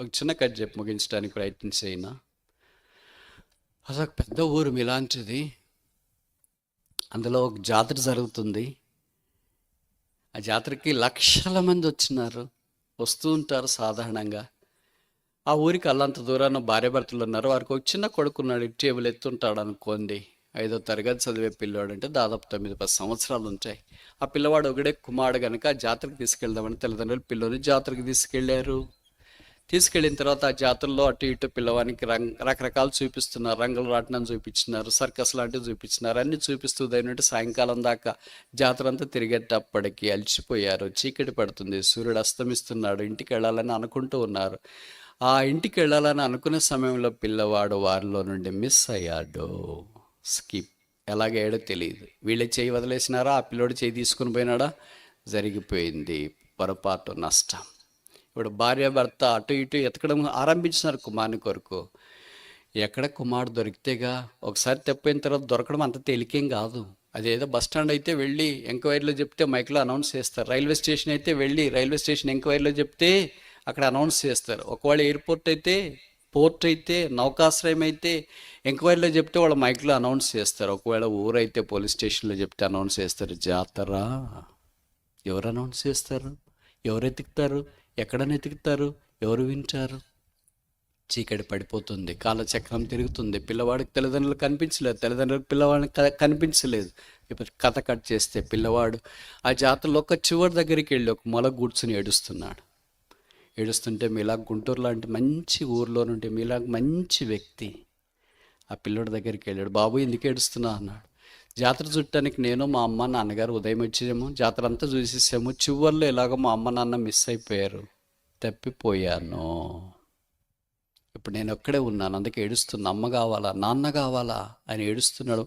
ఒక చిన్న కథ చెప్పి ముగించడానికి ప్రయత్నం అసలు ఒక పెద్ద ఊరు మిలాంటిది. అందులో ఒక జాతర జరుగుతుంది. ఆ జాతరకి లక్షల మంది వచ్చినారు. వస్తూ ఉంటారు సాధారణంగా. ఆ ఊరికి అల్లంత దూరాన భార్యభర్తలు ఉన్నారు. వారికి ఒక చిన్న కొడుకున్నాడు టేబుల్ ఎత్తుంటాడు అనుకోండి. ఐదో తరగతి చదివే పిల్లవాడు అంటే దాదాపు తొమ్మిది పది సంవత్సరాలు ఉంటాయి. ఆ పిల్లవాడు ఒకడే కుమారుడు కనుక ఆ జాతరకి తీసుకెళ్దామని తల్లిదండ్రులు పిల్లలు జాతరకి తీసుకెళ్ళారు తీసుకెళ్ళిన తర్వాత ఆ జాతరలో అటు ఇటు పిల్లవానికి రంగ్ రకరకాలు చూపిస్తున్నారు. రంగులు రాట్నం చూపించినారు. సర్కస్ లాంటివి చూపించినారు. అన్ని చూపిస్తూ దైనట్టు సాయంకాలం దాకా జాతర అంతా తిరిగేటప్పటికి అలసిపోయారు. చీకటి పడుతుంది. సూర్యుడు అస్తమిస్తున్నాడు. ఇంటికి వెళ్ళాలని అనుకుంటూ ఉన్నారు. ఆ ఇంటికి వెళ్ళాలని అనుకునే సమయంలో పిల్లవాడు వారిలో నుండి మిస్ అయ్యాడు. స్కిప్. ఎలాగేయడో తెలియదు వీళ్ళే చేయి వదిలేసినారా? ఆ పిల్లోడు చేయి తీసుకుని పోయినాడా? జరిగిపోయింది. పొరపాటు నష్టం. ఇప్పుడు భార్య భర్త అటు ఇటు ఎతకడం ఆరంభించినారు కుమారుని కొరకు. ఎక్కడ కుమారుడు దొరికితేగా ఒకసారి తప్పిన తర్వాత దొరకడం అంత తేలికేం కాదు. అదేదో బస్ స్టాండ్ అయితే వెళ్ళి ఎంక్వైరీలో చెప్తే మైక్లో అనౌన్స్ చేస్తారు. రైల్వే స్టేషన్ అయితే వెళ్ళి రైల్వే స్టేషన్ ఎంక్వైరీలో చెప్తే అక్కడ అనౌన్స్ చేస్తారు. ఒకవేళ ఎయిర్పోర్ట్ అయితే పోర్ట్ అయితే నౌకాశ్రయం అయితే ఎంక్వైరీలో చెప్తే వాళ్ళు మైక్లో అనౌన్స్ చేస్తారు. ఒకవేళ ఊరైతే పోలీస్ స్టేషన్లో చెప్తే అనౌన్స్ చేస్తారు. జాతర. ఎవరు అనౌన్స్ చేస్తారు? ఎవరు ఎతుకుతారు? ఎక్కడ ఎతుకుతారు? ఎవరు వింటారు? చీకటి పడిపోతుంది కాలచక్రం తిరుగుతుంది. పిల్లవాడికి తల్లిదండ్రులు కనిపించలేదు తల్లిదండ్రులకు పిల్లవాడిని కనిపించలేదు. ఇప్పుడు కథ కట్ చేస్తే పిల్లవాడు ఆ జాతరలో ఒక చివరి దగ్గరికి వెళ్ళి ఒక మొల కూర్చుని ఏడుస్తున్నాడు. ఏడుస్తుంటే మీలా గుంటూరు లాంటి మంచి ఊర్లో నుండి మీలా మంచి వ్యక్తి ఆ పిల్లడి దగ్గరికి వెళ్ళాడు. బాబు ఎందుకు ఏడుస్తున్నా అన్నాడు. జాతర చుట్టానికి నేను మా అమ్మ నాన్నగారు ఉదయం వచ్చేమో జాతర అంతా చూసేసాము. చివర్లో ఇలాగ మా అమ్మ నాన్న మిస్ అయిపోయారు. తప్పిపోయాను. ఇప్పుడు నేను ఒక్కడే ఉన్నాను. అందుకే ఏడుస్తున్నా. అమ్మ కావాలా? నాన్న కావాలా? అని ఏడుస్తున్నాడు.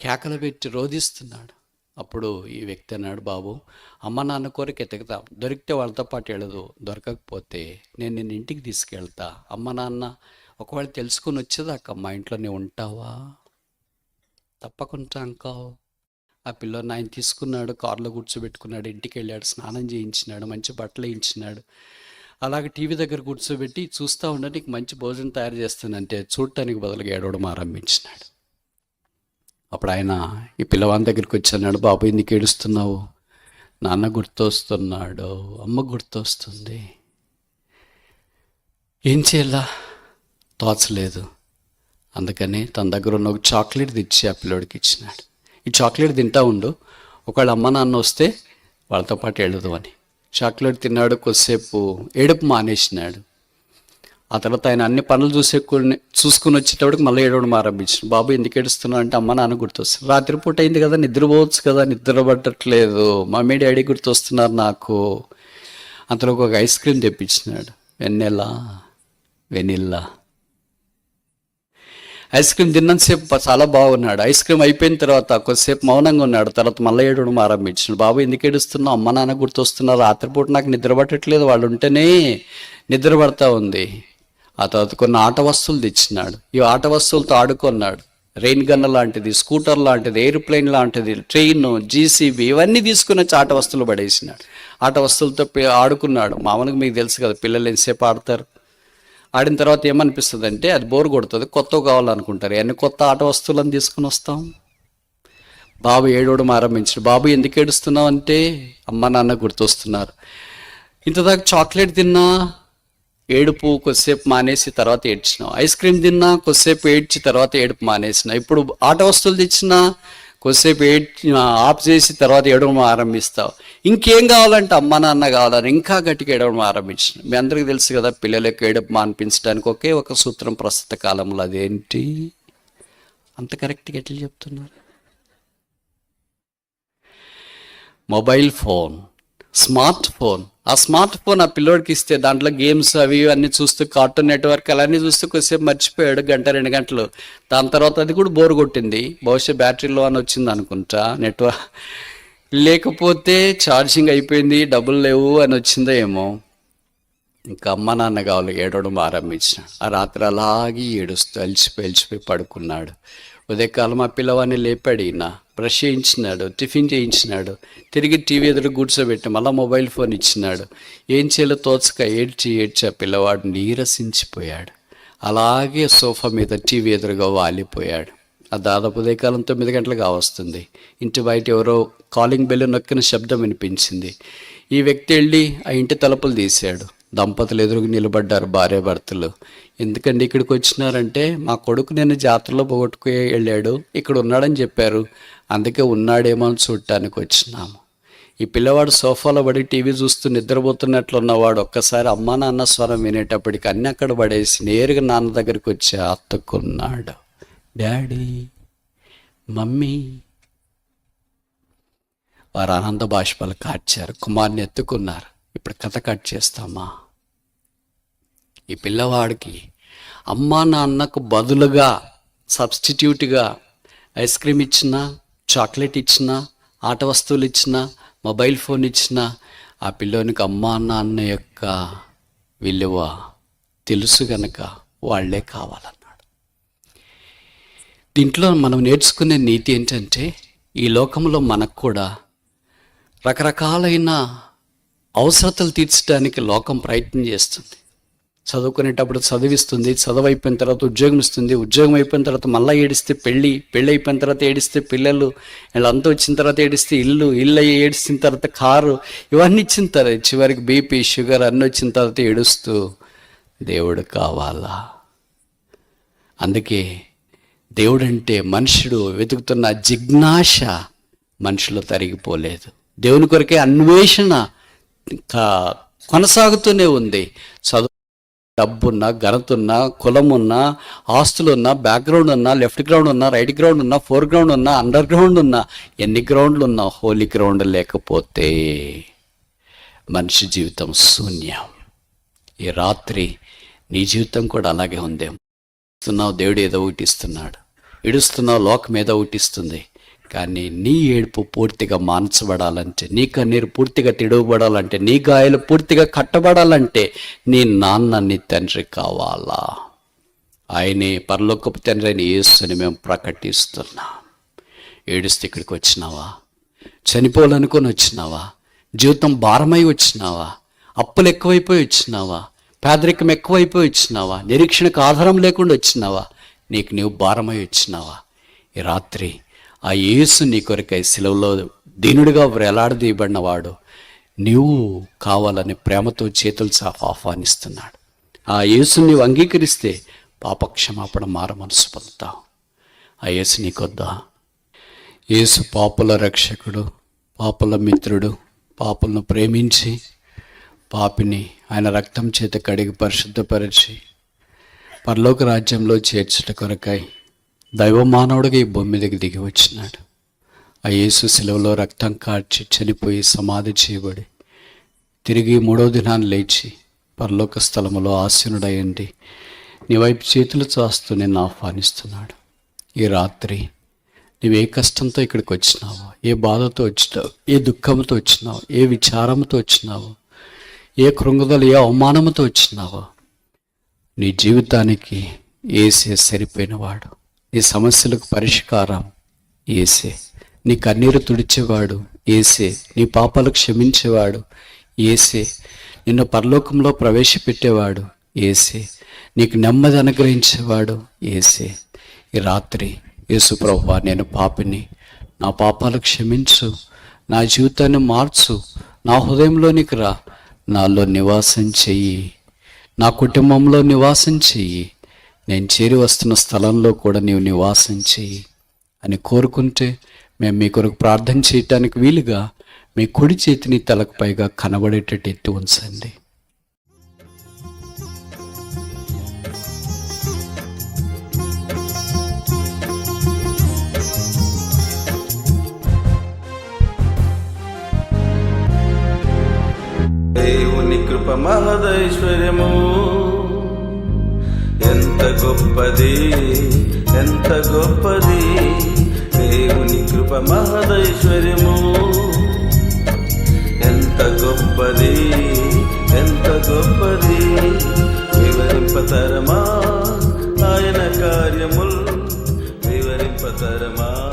కేకలు పెట్టి రోధిస్తున్నాడు. అప్పుడు ఈ వ్యక్తి అన్నాడు బాబు అమ్మ నాన్న కోరిక ఎతుకుతాం దొరికితే వాళ్ళతో పాటు వెళ్ళదు దొరకకపోతే నేను నిన్ను ఇంటికి తీసుకెళ్తా. అమ్మ నాన్న ఒకవేళ తెలుసుకుని వచ్చేదాకా మా ఇంట్లోనే ఉంటావా? తప్పకుండా అంకావు ఆ పిల్లోని ఆయన తీసుకున్నాడు కారులో కూర్చోబెట్టుకున్నాడు ఇంటికి వెళ్ళాడు స్నానం చేయించినాడు మంచి బట్టలు వేయించినాడు. అలాగే టీవీ దగ్గర కూర్చోబెట్టి చూస్తూ ఉండే నీకు మంచి భోజనం తయారు చేస్తానంటే చూడటానికి బదులుగా ఏడవడం ఆరంభించినాడు అప్పుడు ఆయన ఈ పిల్లవాని దగ్గరికి వచ్చి అన్నాడు బాబు ఎందుకు ఏడుస్తున్నావు? నాన్న గుర్తొస్తున్నాడు అమ్మ గుర్తొస్తుంది. ఏం చేయాలా? లేదు అందుకని తన దగ్గర ఉన్న ఒక చాక్లెట్ తెచ్చి ఆ పిల్లోడికి ఇచ్చినాడు. ఈ చాక్లెట్ తింటా ఉండు ఒకవేళ అమ్మ నాన్న వస్తే వాళ్ళతో పాటు వెళ్ళదు అని. చాక్లెట్ తిన్నాడు కొద్దిసేపు ఏడుపు మానేసినాడు. ఆ తర్వాత ఆయన అన్ని పనులు చూసే చూసుకుని వచ్చేటప్పటికి మళ్ళీ ఏడవడం ఆరంభించింది బాబు ఎందుకు ఏడుస్తున్నావు? అంటే అమ్మ నాన్న గుర్తొస్తుంది రాత్రిపూట అయింది కదా నిద్రపోవచ్చు కదా నిద్ర పట్టట్లేదు మమ్మీ డాడీ గుర్తొస్తున్నారు నాకు. అతను ఒక ఐస్ క్రీమ్ తెప్పించినాడు. వెన్నెలా? వెనిల్లా? ఐస్ క్రీమ్ తిన్నంతసేపు చాలా బాగున్నాడు. ఐస్ క్రీమ్ అయిపోయిన తర్వాత కొద్దిసేపు మౌనంగా ఉన్నాడు. తర్వాత మళ్ళీ ఏడవడం ఆరంభించాడు బాబు ఎందుకు ఏడుస్తున్నావు? అమ్మ నాన్న గుర్తొస్తున్నారు. రాత్రిపూట నాకు నిద్ర పట్టట్లేదు. వాళ్ళు ఉంటేనే నిద్ర పడతా ఉంది. ఆ తర్వాత కొన్ని ఆట వస్తువులు తెచ్చినాడు. ఈ ఆట వస్తువులతో ఆడుకున్నాడు. రెయిన్ గన్ లాంటిది స్కూటర్ లాంటిది ఎయిర్ప్లేన్ లాంటిది ట్రైన్ జీసీబీ ఇవన్నీ తీసుకుని వచ్చి ఆట వస్తువులు పడేసినాడు. ఆట వస్తువులతో ఆడుకున్నాడు. మామూలుగా మీకు తెలుసు కదా పిల్లలు ఎంతసేపు ఆడతారు? ఆడిన తర్వాత ఏమనిపిస్తుంది అంటే అది బోర్ కొడుతుంది కొత్త కావాలనుకుంటారు. అన్ని కొత్త ఆట వస్తువులను తీసుకుని వస్తాం? బాబు ఏడవడం ఆరంభించాడు బాబు ఎందుకు ఏడుస్తున్నావు అంటే అమ్మ నాన్న గుర్తొస్తున్నారు. ఇంతదాకా చాక్లెట్ తిన్నా ఏడుపు కొద్దిసేపు మానేసి తర్వాత ఏడ్చినావు. ఐస్ క్రీమ్ తిన్నా కొద్దిసేపు ఏడ్చి తర్వాత ఏడుపు మానేసిన ఇప్పుడు ఆట వస్తువులు తెచ్చినా కొద్దిసేపు ఏడ్చి ఆఫ్ చేసి తర్వాత ఏడవడం ఆరంభిస్తావు. ఇంకేం కావాలంటే అమ్మ నాన్న కావాలని ఇంకా గట్టిగా ఏడవడం ఆరంభించిన మీ అందరికీ తెలుసు కదా పిల్లలకు ఏడుపు మాన్పించడానికి ఒకే ఒక సూత్రం ప్రస్తుత కాలంలో అదేంటి? అంత కరెక్ట్గా ఎట్లా చెప్తున్నారు? Mobile phone. స్మార్ట్ ఫోన్ ఆ స్మార్ట్ ఫోన్ ఆ పిల్లోడికి ఇస్తే దాంట్లో గేమ్స్ అవి అన్నీ చూస్తూ కార్టూన్ నెట్వర్క్ అలానే చూస్తూ కొద్దిసేపు మర్చిపోయాడు గంట రెండు గంటలు. దాని తర్వాత అది కూడా బోర్ కొట్టింది. బహుశా బ్యాటరీలో అని వచ్చింది అనుకుంటా. నెట్వర్క్ లేకపోతే ఛార్జింగ్ అయిపోయింది. డబ్బులు లేవు అని వచ్చిందో ఏమో. ఇంకా అమ్మ నాన్న కావాలి. ఏడవడం ఆరంభించిన. ఆ రాత్రి అలాగే ఏడుస్తూ అలిచిపోయి అలిచిపోయి పడుకున్నాడు. ఉదయకాలం ఆ పిల్లవాడిని లేపాడు ఈయన. బ్రష్ చేయించినాడు టిఫిన్ చేయించినాడు తిరిగి టీవీ ఎదురు కూర్చోబెట్టి మళ్ళీ మొబైల్ ఫోన్ ఇచ్చినాడు. ఏం చేయాలో తోచక ఏడ్చి ఏడ్చి ఆ పిల్లవాడు నీరసించిపోయాడు. అలాగే సోఫా మీద టీవీ ఎదురుగా వాలిపోయాడు. ఆ దాదాపు ఉదయకాలం తొమ్మిది గంటలుగా వస్తుంది. ఇంటి బయట ఎవరో కాలింగ్ బెల్ నొక్కిన శబ్దం వినిపించింది. ఈ వ్యక్తి వెళ్ళి ఆ ఇంటి తలుపులు తీశాడు. దంపతులు ఎదురుకు నిలబడ్డారు భార్య భర్తలు. ఎందుకండి ఇక్కడికి వచ్చినారంటే మా కొడుకు నేను జాతరలో పోగొట్టుకు వెళ్ళాడు ఇక్కడ ఉన్నాడని చెప్పారు. అందుకే ఉన్నాడేమో అని చూడటానికి వచ్చినాము. ఈ పిల్లవాడు సోఫాలో పడి టీవీ చూస్తూ నిద్రపోతున్నట్లు ఉన్నవాడు ఒక్కసారి అమ్మా నాన్న స్వరం వినేటప్పటికి అన్ని అక్కడ పడేసి నేరుగా నాన్న దగ్గరికి వచ్చి అత్తుకున్నాడు డాడీ మమ్మీ. వారు ఆనంద బాష్పాలు కార్చారు కుమార్ని ఎత్తుకున్నారు. ఇప్పుడు కథ కట్ చేస్తామా? ఈ పిల్లవాడికి అమ్మా నాన్నకు బదులుగా సబ్స్టిట్యూట్గా ఐస్ క్రీమ్ ఇచ్చినా చాక్లెట్ ఇచ్చినా ఆట వస్తువులు ఇచ్చినా మొబైల్ ఫోన్ ఇచ్చినా ఆ పిల్లోనికి అమ్మా నాన్న యొక్క విలువ తెలుసు గనక వాళ్ళే కావాలన్నాడు. దీంట్లో మనం నేర్చుకునే నీతి ఏంటంటే ఈ లోకంలో మనకు కూడా రకరకాలైన అవసరతలు తీర్చడానికి లోకం ప్రయత్నం చేస్తుంది. చదువుకునేటప్పుడు చదివిస్తుంది చదువు అయిపోయిన తర్వాత ఉద్యోగం ఇస్తుంది ఉద్యోగం అయిపోయిన తర్వాత మళ్ళీ ఏడిస్తే పెళ్ళి పెళ్ళి అయిపోయిన తర్వాత ఏడిస్తే పిల్లలు వీళ్ళంతా వచ్చిన తర్వాత ఏడిస్తే ఇల్లు ఇల్లు అయ్యి ఏడిచిన తర్వాత కారు ఇవన్నీ ఇచ్చిన తర్వాత చివరికి బీపీ షుగర్ అన్నీ వచ్చిన తర్వాత ఏడుస్తూ దేవుడు కావాలా? అందుకే దేవుడంటే మనుషుడు వెతుకుతున్న జిజ్ఞాస మనుషులు తరిగిపోలేదు. దేవుని కొరకే అన్వేషణ కొనసాగుతూనే ఉంది. చదువు డబ్బున్నా ఘనతున్నా కులమున్నా ఆస్తులున్నా బ్యాక్గ్రౌండ్ ఉన్నా లెఫ్ట్ గ్రౌండ్ ఉన్నా రైట్ గ్రౌండ్ ఉన్నా ఫోర్ గ్రౌండ్ ఉన్నా అండర్ గ్రౌండ్ ఉన్నా ఎన్ని గ్రౌండ్లు ఉన్నా హోలీ గ్రౌండ్ లేకపోతే మనిషి జీవితం శూన్యం. ఈ రాత్రి నీ జీవితం కూడా అలాగే ఉందేమో. ఇస్తున్నావు దేవుడు ఏదో ఒకటి ఇస్తున్నాడు. ఇడుస్తున్నావు లోకం ఏదో ఒకటి ఇస్తుంది. కానీ నీ ఏడుపు పూర్తిగా మాన్చబడాలంటే నీ కన్నీరు పూర్తిగా తిడవబడాలంటే నీ గాయాలు పూర్తిగా కట్టబడాలంటే నీ నాన్న నీ తండ్రి కావాలా? ఆయనే పరలోకపు తండ్రి అయిన యేసుని మేము ప్రకటిస్తున్నాం. ఏడుస్తే ఇక్కడికి వచ్చినావా? చనిపోవాలనుకొని వచ్చినావా? జీవితం భారమై వచ్చినావా? అప్పులు ఎక్కువైపోయి వచ్చినావా? పేదరికం ఎక్కువైపోయి వచ్చినావా? నిరీక్షణకు ఆధారం లేకుండా వచ్చినావా? నీకు నీవు భారమై వచ్చినావా? ఈ రాత్రి ఆ యేసు నీ కొరకై సెలవులో దీనుడిగా వేలాడదీయబడిన వాడు నీవు కావాలని ప్రేమతో చేతులు చాప ఆహ్వానిస్తున్నాడు. ఆ యేసుని నీవు అంగీకరిస్తే పాపక్షమాపణ మార మనసు పొందుతావు. ఆ యేసు నీకొద్దా యేసు పాపుల రక్షకుడు పాపుల మిత్రుడు పాపులను ప్రేమించి పాపిని ఆయన రక్తం చేత కడిగి పరిశుద్ధపరిచి పరలోక రాజ్యంలో చేర్చుట కొరకై దైవ మానవుడిగా ఈ భూమి మీదకి దిగి వచ్చినాడు. ఆ యేసు సెలవులో రక్తం కార్చి చనిపోయి సమాధి చేయబడి తిరిగి మూడో దినాన్ని లేచి పరలోక స్థలములో ఆసీనుడయండి నీ వైపు చేతులు చాస్తూ నిన్ను ఆహ్వానిస్తున్నాడు. ఈ రాత్రి నువ్వు ఏ కష్టంతో ఇక్కడికి వచ్చినావో ఏ బాధతో వచ్చినావు ఏ దుఃఖంతో వచ్చినావు ఏ విచారంతో వచ్చినావు ఏ కృంగుదలు ఏ అవమానంతో వచ్చినావో నీ జీవితానికి ఏసే సరిపోయినవాడు. నీ సమస్యలకు పరిష్కారం ఏసే నీ కన్నీరు తుడిచేవాడు ఏసే నీ పాపాలు క్షమించేవాడు ఏసే నిన్ను పరలోకంలో ప్రవేశపెట్టేవాడు ఏసే నీకు నెమ్మది అనుగ్రహించేవాడు ఏసే ఈ రాత్రి యేసు ప్రభువా నేను పాపిని. నా పాపాలు క్షమించు. నా జీవితాన్ని మార్చు. నా హృదయంలోనికి రా. నాలో నివాసం చెయ్యి. నా కుటుంబంలో నివాసం చెయ్యి. నేను చేరి వస్తున్న స్థలంలో కూడా నీవు నివాసం చేయి అని కోరుకుంటే మేము మీ కొరకు ప్రార్థన చేయటానికి వీలుగా మీ కుడి చేతిని తలకు పైగా కనబడేటట్టు ఎత్తి ఉంచండి. దేవుని కృప మహదైశ్వర్యము. ఎంత గొప్పది ఎంత గొప్పది. దేవుని కృప మహదైశ్వర్యము. ఎంత గొప్పది ఎంత గొప్పది. వివరింపతరమా ఆయన కార్యముల్ వివరింపతరమా.